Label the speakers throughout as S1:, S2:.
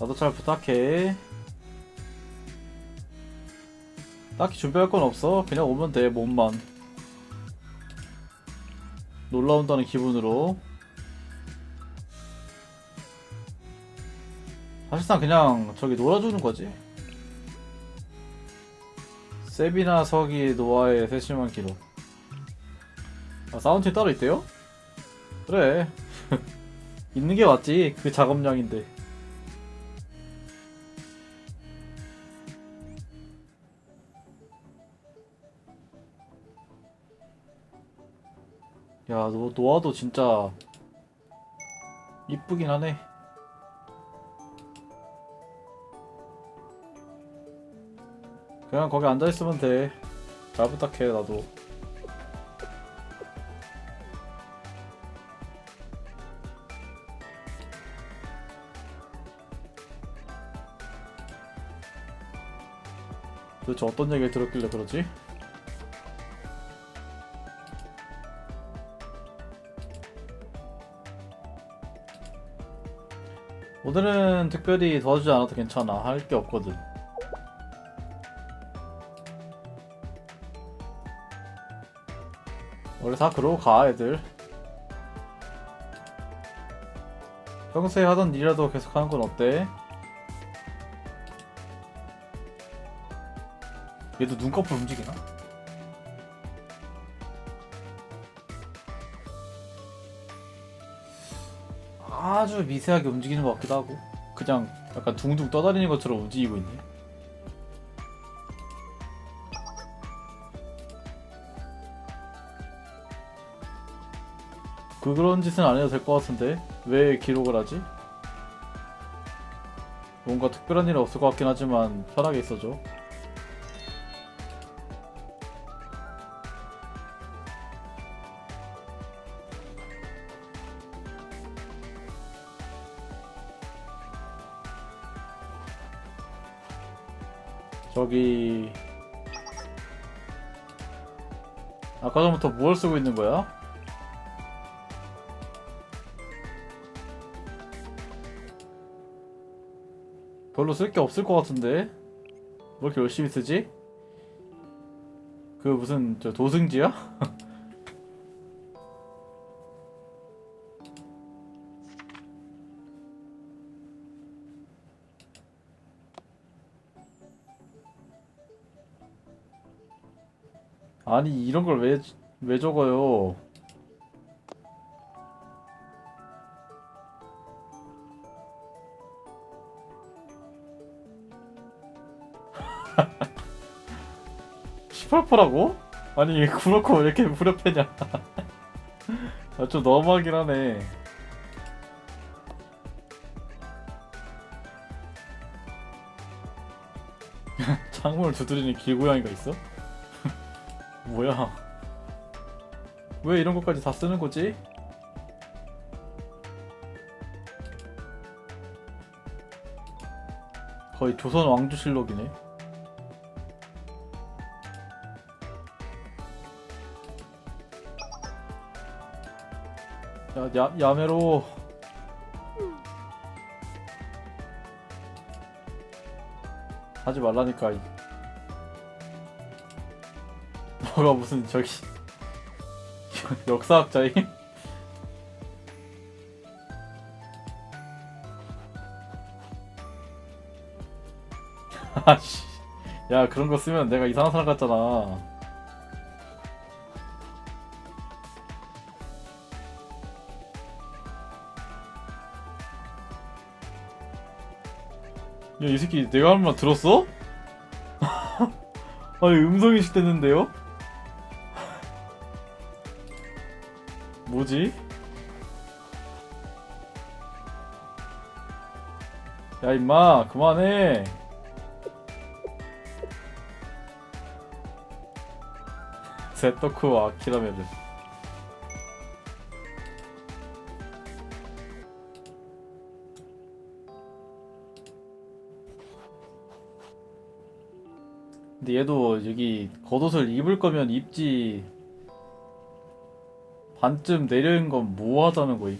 S1: 나도 잘 부탁해. 딱히 준비할 건 없어. 그냥 오면 돼, 몸만. 놀러 온다는 기분으로. 사실상 그냥 저기 놀아주는 거지. 세비나 서기 노아의 세심한 기록. 아, 사운드에 따로 있대요? 그래. 있는 게 맞지. 그 작업량인데. 야, 너, 노아도 진짜 이쁘긴 하네. 그냥 거기 앉아 있으면 돼. 잘 부탁해, 나도. 도대체 어떤 얘기를 들었길래 그러지? 오늘은 특별히 도와주지 않아도 괜찮아. 할 게 없거든. 원래 다 그러고 가, 애들. 평소에 하던 일이라도 계속 하는 건 어때? 얘도 눈꺼풀 움직이나? 아주 미세하게 움직이는 것 같기도 하고 그냥 약간 둥둥 떠다니는 것처럼 움직이고 있네 그 그런 짓은 안 해도 될 것 같은데 왜 기록을 하지? 뭔가 특별한 일 없을 것 같긴 하지만 편하게 있어줘 저기 아까 전부터 무엇 쓰고 있는 거야? 별로 쓸 게 없을 것 같은데 뭐 이렇게 열심히 쓰지? 그 무슨 저 도승지야? 아니 이런 걸 왜 왜 적어요? 시팔퍼라고? 아니 그렇고 왜 이렇게 무렵해냐? 아, 좀 너무하긴 하네. 창문을 두드리는 길고양이가 있어? 뭐야? 왜 이런 것까지 다 쓰는 거지? 거의 조선 왕조 실록이네. 야, 야, 야메로. 하지 말라니까. 이- 너가 무슨 저기 역사학자임? 아씨, 야 그런 거 쓰면 내가 이상한 사람 같잖아. 야 이 새끼 내가 한 말 들었어? 아니 음성이 실됐는데요? 뭐지? 야 임마 그만해. 세토쿠와 아키라메르 근데 얘도 여기 겉옷을 입을 거면 입지 반쯤 내려는 건뭐 하자는 거임?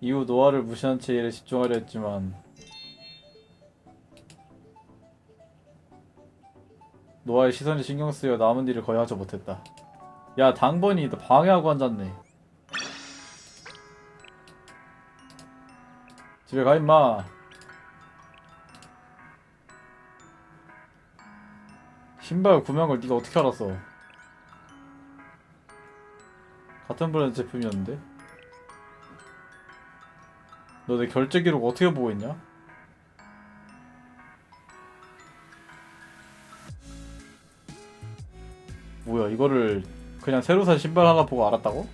S1: 이후 노아를 무시한 채 일에 집중하려 했지만 노아의 시선이 신경 쓰여 남은 일을 거의 하지 못했다. 야 당번이 너 방해하고 앉았네. 집에 가 임마. 신발 구매한 걸 네가 어떻게 알았어? 같은 브랜드 제품이었는데? 너 내 결제 기록 어떻게 보고 있냐? 뭐야 이거를 그냥 새로 산 신발 하나 보고 알았다고?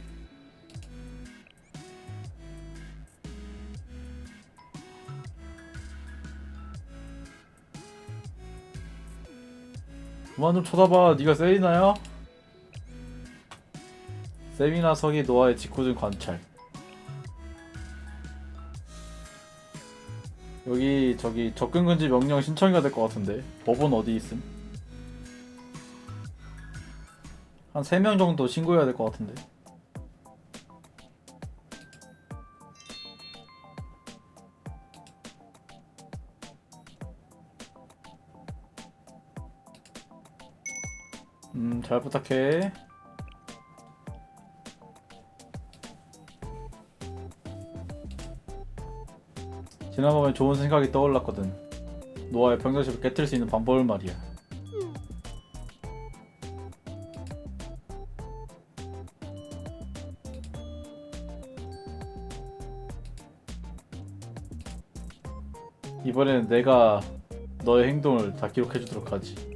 S1: 그만 좀 쳐다봐 네가 세리나야? 세미나 석이 노아의 직후준 관찰. 여기 저기 접근금지 명령 신청해야 될것 같은데 법원 어디 있음? 한 3명 정도 신고해야 될 것 같은데. 음 잘 부탁해 지난번에 좋은 생각이 떠올랐거든 노아의 평정심을 깨뜨릴 수 있는 방법을 말이야 이번에는 내가 너의 행동을 다 기록해주도록 하지.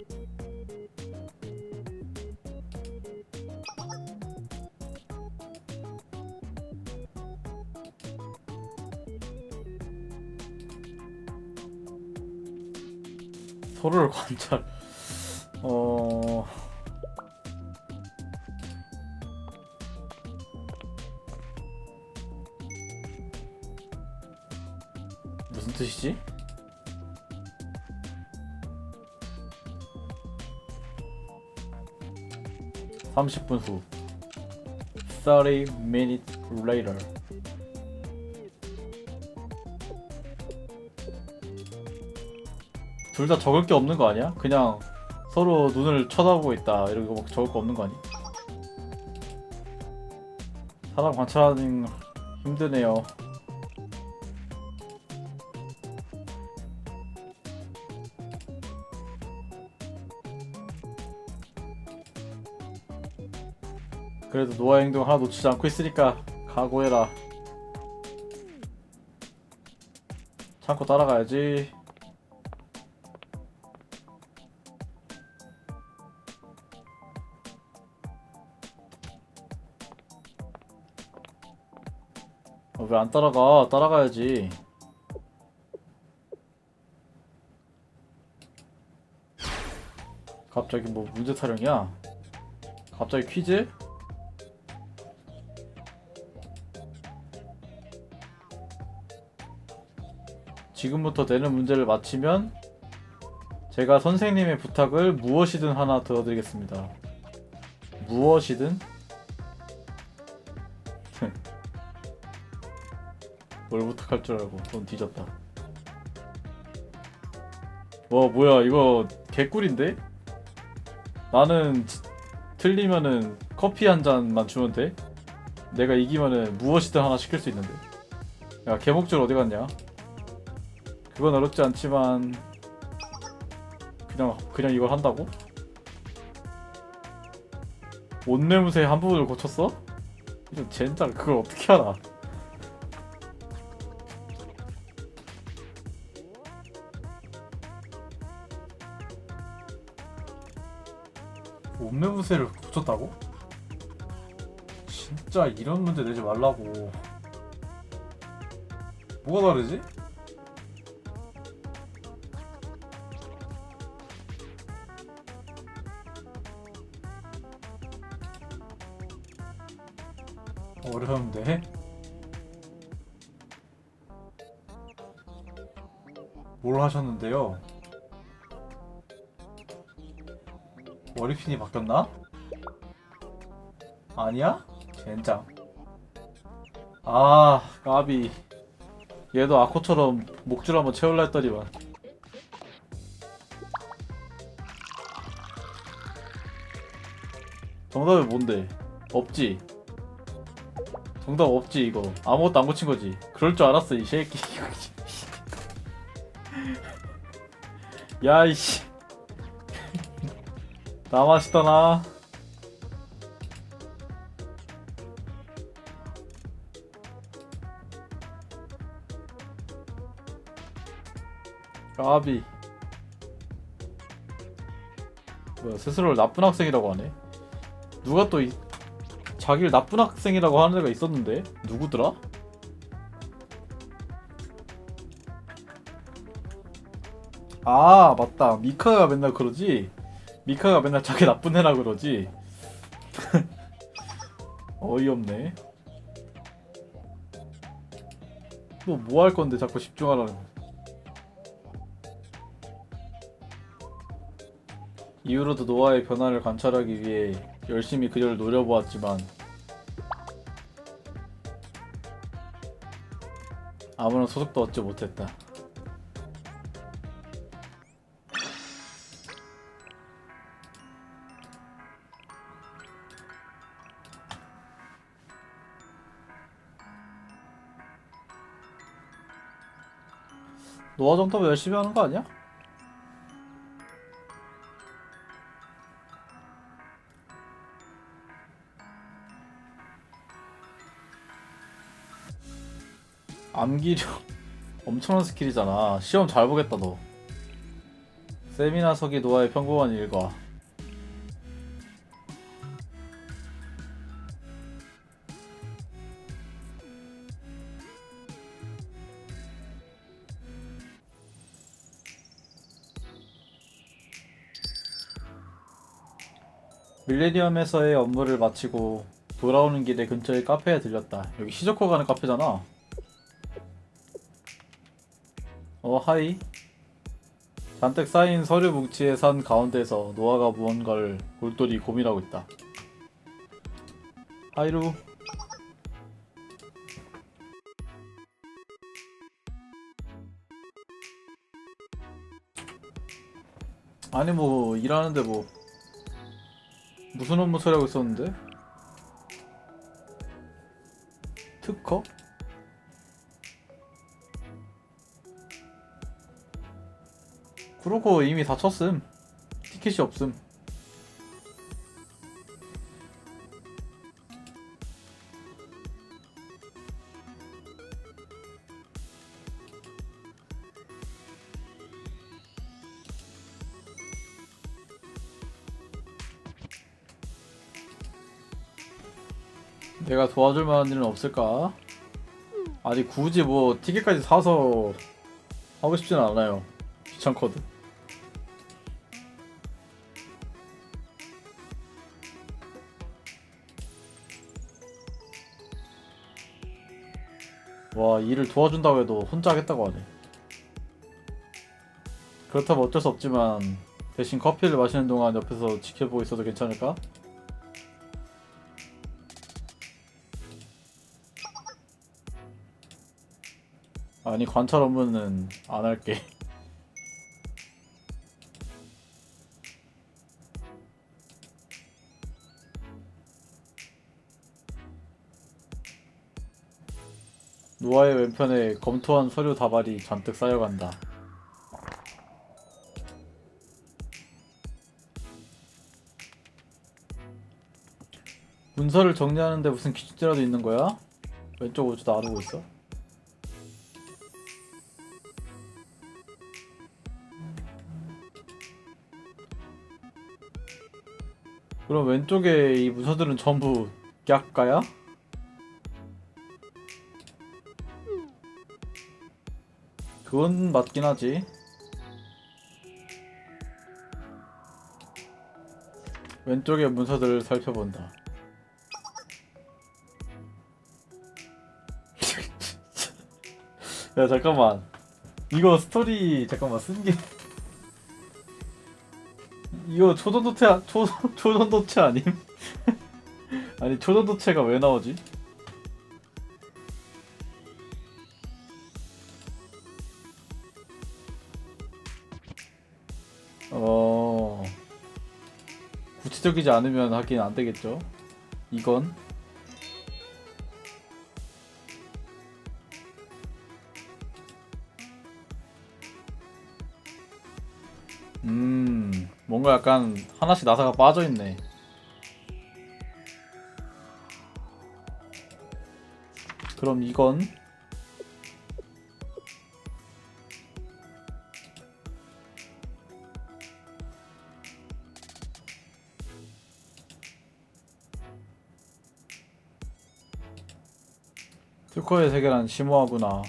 S1: 서로를 관찰. 어. 무슨 뜻이지? (30분) 후 (30 minutes later) 둘 다 적을 게 없는 거 아니야? 그냥 서로 눈을 쳐다보고 있다 이런 거 적을 거 없는 거 아니? 사람 관찰하는 거 힘드네요 그래도 노아 행동 하나 놓치지 않고 있으니까 각오해라. 참고 따라가야지. 왜 안 따라가? 따라가야지. 갑자기 뭐 문제 타령이야? 갑자기 퀴즈? 지금부터 내는 문제를 마치면 제가 선생님의 부탁을 무엇이든 하나 들어드리겠습니다. 무엇이든? 뭘 부탁할 줄 알고 돈 뒤졌다. 와 뭐야 이거 개꿀인데? 나는 지- 틀리면은 커피 한 잔만 주면 돼? 내가 이기면은 무엇이든 하나 시킬 수 있는데. 야 개목줄 어디 갔냐? 그건 어렵지 않지만 그냥 그냥 이걸 한다고? 옷매무새 한 부분을 고쳤어? 이거 젠장 그걸 어떻게 알아? 옷매무새를 고쳤다고? 진짜 이런 문제 내지 말라고 뭐가 다르지? 어려운데? 뭘 하셨는데요? 머리핀이 바뀌었나? 아니야? 젠장 아 까비 얘도 아코처럼 목줄 한번 채울라 했더니만 정답이 뭔데? 없지? 정답 없지 이거 아무것도 안 고친 거지 그럴 줄 알았어 이 새끼 야이씨 나 맛있다나. 까비. 뭐야 스스로를 나쁜 학생이라고 하네. 누가 또 이, 자기를 나쁜 학생이라고 하는 애가 있었는데? 누구더라? 아 맞다. 미카가 맨날 그러지 미카가 맨날 자기 나쁜 애라 그러지 어이없네 또뭐할 건데 자꾸 집중하라는. 이후로도 노아의 변화를 관찰하기 위해 열심히 그녀를 노려보았지만 아무런 소득도 얻지 못했다. 노아 정도면 열심히 하는 거 아니야? 암기력 엄청난 스킬이잖아. 시험 잘 보겠다 너. 세미나 서기 노아의 평범한 일과 밀레니엄에서의 업무를 마치고 돌아오는 길에 근처의 카페에 들렸다. 여기 시조코 가는 카페잖아. 어 하이 잔뜩 쌓인 서류 뭉치의 산 가운데서 노아가 무언가를 골똘히 고민하고 있다 하이루 아니 뭐 일하는데 뭐 무슨 업무 처리하고 있었는데? 특허? 그러고 이미 다 쳤음. 티켓이 없음. 도와줄 만한 일은 없을까? 아니 굳이 뭐 티켓까지 사서 하고 싶지는 않아요. 귀찮거든. 와 일을 도와준다고 해도 혼자 하겠다고 하네 그렇다면 어쩔 수 없지만 대신 커피를 마시는 동안 옆에서 지켜보고 있어도 괜찮을까? 아니 관찰 업무는 안 할게 노아의 왼편에 검토한 서류 다발이 잔뜩 쌓여간다. 문서를 정리하는데 무슨 기준이라도 있는 거야? 왼쪽 우주 나누고 있어? 그럼 왼쪽에 이 문서들은 전부 약가야? 그건 맞긴 하지. 왼쪽의 문서들을 살펴본다. 야 잠깐만. 이거 스토리 잠깐만 쓴게 이거 초전도체 초 초전도체 아님? 아니 초전도체가 왜 나오지? 어 구체적이지 않으면 하긴 안 되겠죠. 이건 음. 뭔가 약간 하나씩 나사가 빠져 있네. 그럼 이건 특허의 세계란 심오하구나.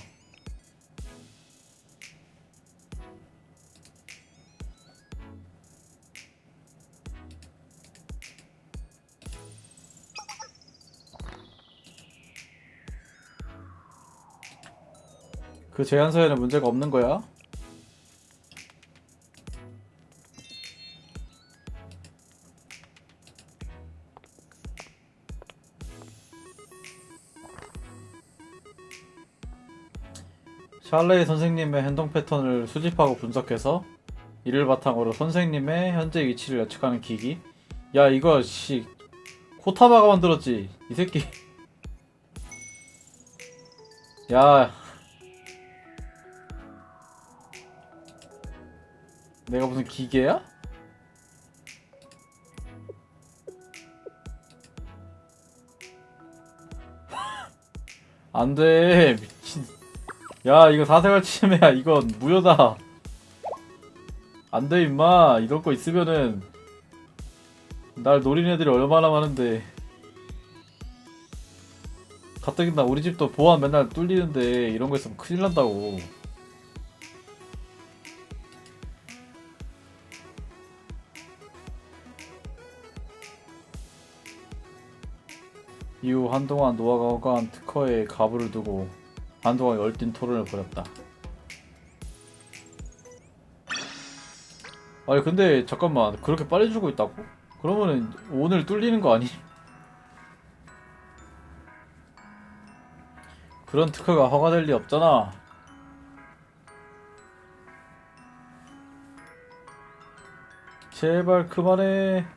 S1: 제안서에는 문제가 없는 거야? 샬레이 선생님의 행동 패턴을 수집하고 분석해서 이를 바탕으로 선생님의 현재 위치를 예측하는 기기. 야 이거 씨 코타바가 만들었지 이 새끼. 야 내가 무슨 기계야? 안 돼 미친. 야 이거 사생활 침해야. 이건 무효다. 안 돼 임마. 이럴 거 있으면은 날 노린 애들이 얼마나 많은데. 가뜩이나 우리 집도 보안 맨날 뚫리는데 이런 거 있으면 큰일 난다고 이후 한동안 노아가 허가한 특허에 가부를 두고 한동안 열띤 토론을 벌였다. 아니 근데 잠깐만 그렇게 빨리 주고 있다고? 그러면은 오늘 뚫리는 거 아니? 그런 특허가 허가될 리 없잖아. 제발 그만해.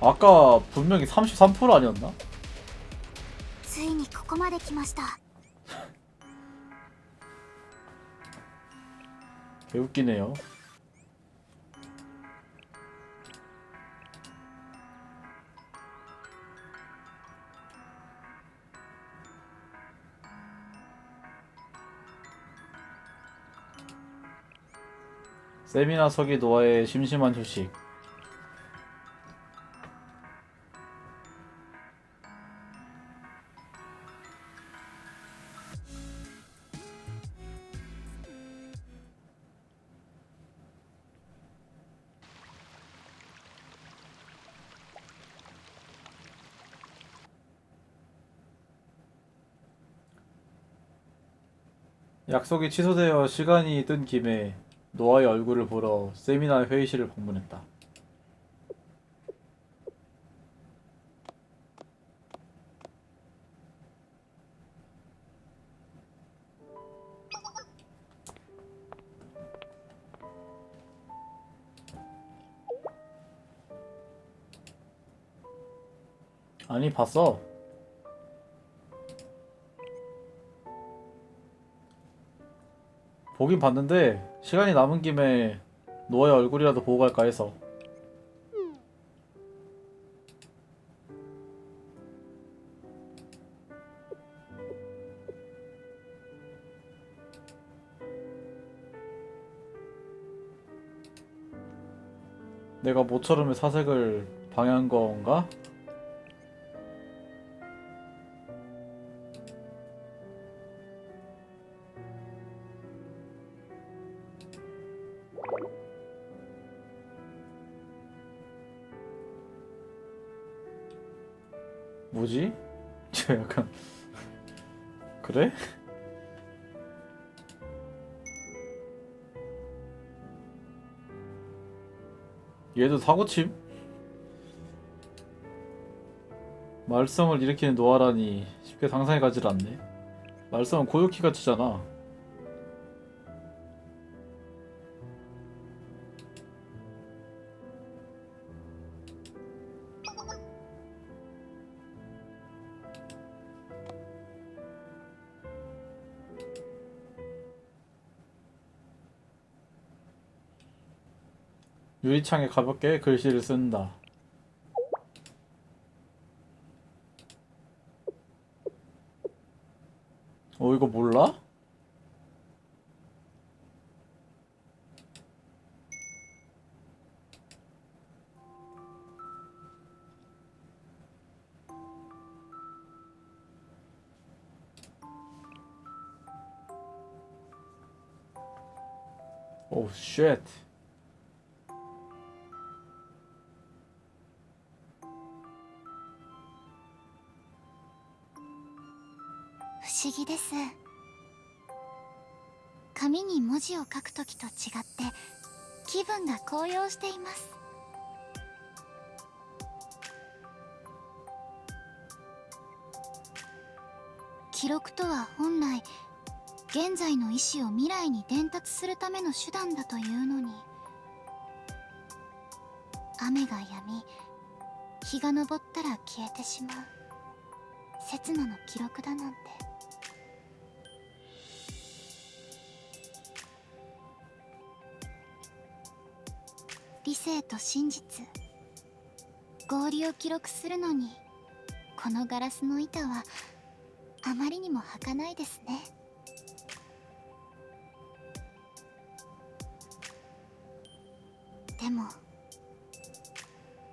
S1: 아까 분명히 33% 아니었나?
S2: ついにここまで来ました
S1: 개웃기네요. 세미나 서기 노아의 심심한 휴식. 약속이 취소되어 시간이 뜬 김에 노아의 얼굴을 보러 세미나 회의실을 방문했다. 아니 봤어. 보긴 봤는데 시간이 남은 김에 노아의 얼굴이라도 보고 갈까 해서 내가 모처럼의 사색을 방해한 건가? 그래? 얘도 사고침? 말썽을 일으키는 노아라니 쉽게 상상해 가질 않네. 말썽은 고요키 같이잖아. 유리창에 가볍게 글씨를 쓴다. 어 이거 몰라? 오 쉣.
S2: です。紙に文字を書くときと違って気分が高揚しています。記録とは本来現在の意思を未来に伝達するための手段だというのに雨が止み日が昇ったら消えてしまう。刹那の記録だなんて。性と真実合理を記録するのにこのガラスの板はあまりにも儚いですねでも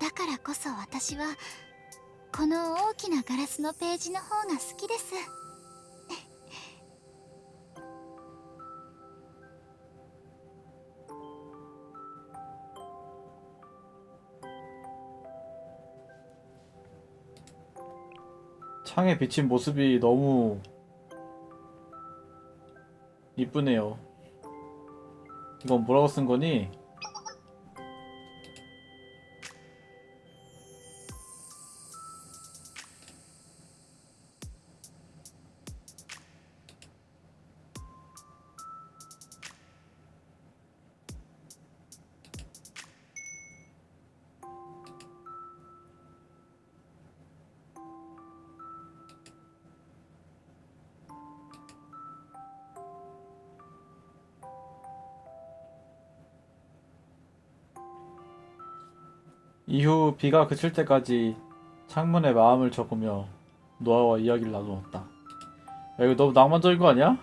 S2: だからこそ私はこの大きなガラスのページの方が好きです。
S1: 창에 비친 모습이 너무 이쁘네요. 이건 뭐라고 쓴 거니? 비가 그칠 때까지 창문에 마음을 적으며 노아와 이야기를 나누었다. 야, 이거 너무 낭만적인 거 아니야?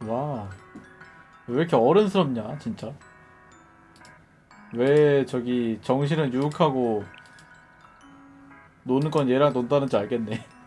S1: 와, 왜 이렇게 어른스럽냐, 진짜? 왜 저기 정신은 유혹하고 노는 건 얘랑 논다는지 알겠네.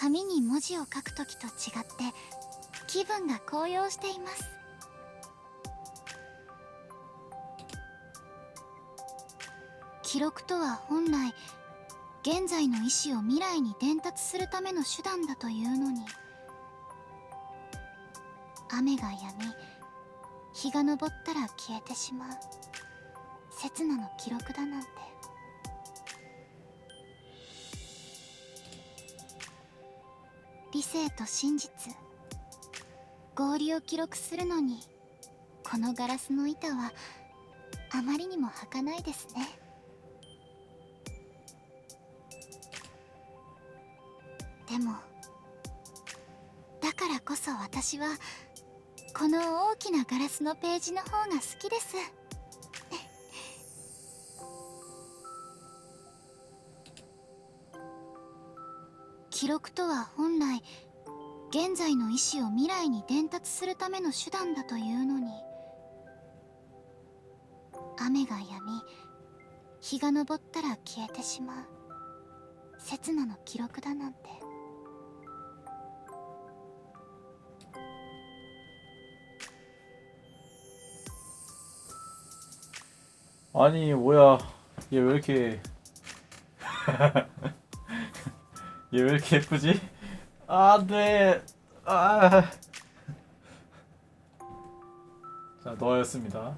S2: 紙に文字を書くときと違って気分が高揚しています。記録とは本来現在の意思を未来に伝達するための手段だというのに雨が止み日が昇ったら消えてしまう。刹那の記録だなんて。理性と真実。合理を記録するのにこのガラスの板はあまりにも儚いですね。でもだからこそ私はこの大きなガラスのページの方が好きです。記録とは本来現在の意思を未来に伝達するための手段だというのに雨が止み日が昇ったら消えてしまう刹那の記録だなんて
S1: 아니 뭐야 얘 왜 이렇게 얘 왜 이렇게 예쁘지? 안돼 아. 자 너였습니다